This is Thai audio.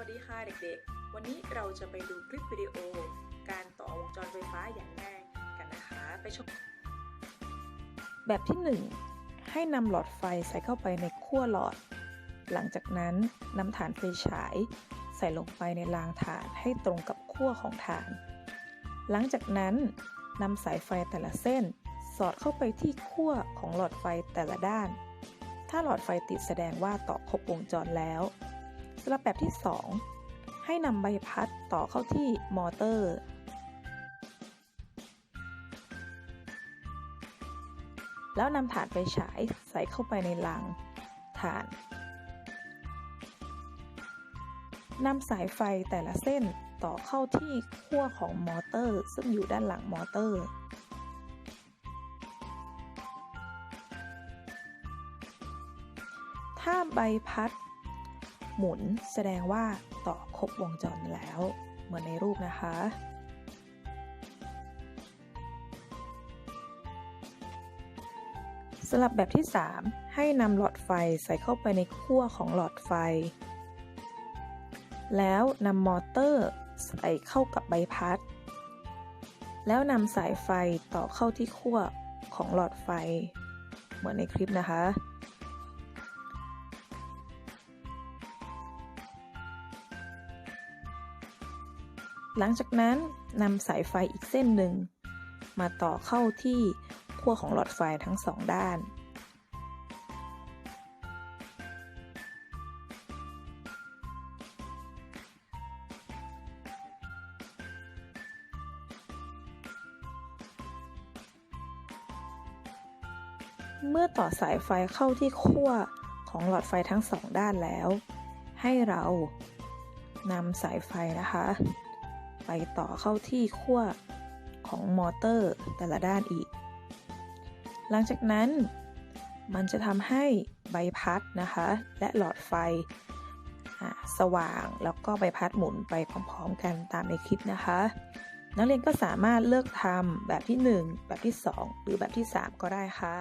วัสดีค่ะเด็กๆ วันนี้เราจะไปดูคลิปวิดีโอ การต่อวงจรไฟฟ้าอย่างง่ายกันนะคะ ไปชม แบบที่ 1 ให้นำหลอดไฟใส่เข้าไปในขั้วหลอด หลังจากนั้นนำฐานไฟฉาย ใส่ลงไปในรางฐานให้ตรงกับขั้วของฐาน หลังจากนั้นนำสายไฟแต่ละเส้น สอดเข้าไปที่ขั้วของหลอดไฟแต่ละด้าน ถ้าหลอดไฟติดแสดงว่าต่อครบวงจรแล้ว สำหรับแบบที่ 2 ให้นำใบพัดต่อเข้าที่มอเตอร์ แล้วนำฐานไฟฉายใส่เข้าไปในรังฐานนำสายไฟแต่ละเส้นต่อเข้าที่ขั้วของมอเตอร์ ซึ่งอยู่ด้านหลังมอเตอร์ ถ้าใบพัด หมุนแสดงว่าต่อครบวงจรแล้ว เหมือนในรูปนะคะสำหรับแบบที่ 3 ให้นำหลอดไฟใส่เข้าไปในขั้วของหลอดไฟ แล้วนำมอเตอร์ใส่เข้ากับใบพัด แล้วนำสายไฟต่อเข้าที่ขั้วของหลอดไฟ เหมือนในคลิปนะคะ หลังจากนั้นนำสายไฟอีกเส้นหนึ่ง มาต่อเข้าที่ขั้วของหลอดไฟทั้งสองด้าน เมื่อต่อสายไฟเข้าที่ขั้วของหลอดไฟทั้งสองด้านแล้ว ให้เรานำสายไฟนะคะ ไปต่อเข้าที่ขั้วของมอเตอร์แต่ละด้านอีก หลังจากนั้นมันจะทำให้ใบพัดนะคะ และหลอดไฟสว่างแล้วก็ใบพัดหมุนไปพร้อมๆ กันตามในคลิปนะคะ นักเรียนก็สามารถเลือกทำแบบที่ 1 แบบที่ 2 หรือแบบที่ 3 ก็ได้ค่ะ